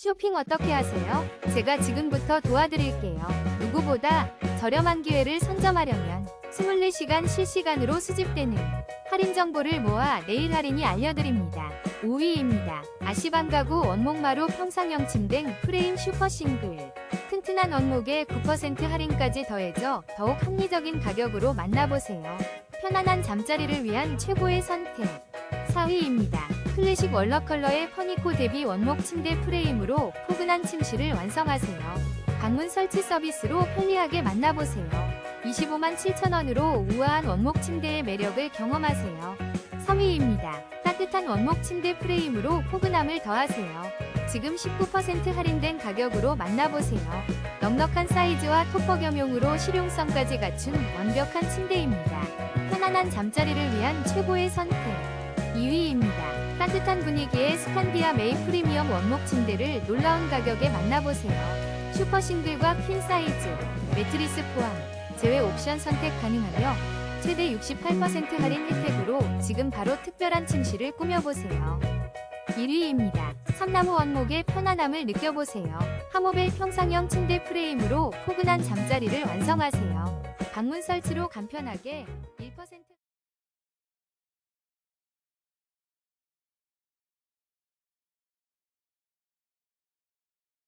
쇼핑 어떻게 하세요? 제가 지금부터 도와드릴게요. 누구보다 저렴한 기회를 선점하려면 24시간 실시간으로 수집되는 할인 정보를 모아 내일 할인이 알려드립니다. 5위입니다. 아시방 가구 원목마루 평상형 침등 프레임 슈퍼 싱글. 튼튼한 원목에 9% 할인까지 더해져 더욱 합리적인 가격으로 만나보세요. 편안한 잠자리를 위한 최고의 선택. 4위입니다. 클래식 월러 컬러의 퍼니코 대비 원목 침대 프레임으로 포근한 침실을 완성하세요. 방문 설치 서비스로 편리하게 만나보세요. 25만 7천원으로 우아한 원목 침대의 매력을 경험하세요. 3위입니다. 따뜻한 원목 침대 프레임으로 포근함을 더하세요. 지금 19% 할인된 가격으로 만나보세요. 넉넉한 사이즈와 토퍼 겸용으로 실용성까지 갖춘 완벽한 침대입니다. 편안한 잠자리를 위한 최고의 선택. 2위입니다. 따뜻한 분위기의 스칸디아 메이 프리미엄 원목 침대를 놀라운 가격에 만나보세요. 슈퍼 싱글과 퀸 사이즈, 매트리스 포함, 제외 옵션 선택 가능하며 최대 68% 할인 혜택으로 지금 바로 특별한 침실을 꾸며보세요. 1위입니다. 삼나무 원목의 편안함을 느껴보세요. 하모벨 평상형 침대 프레임으로 포근한 잠자리를 완성하세요. 방문 설치로 간편하게 1%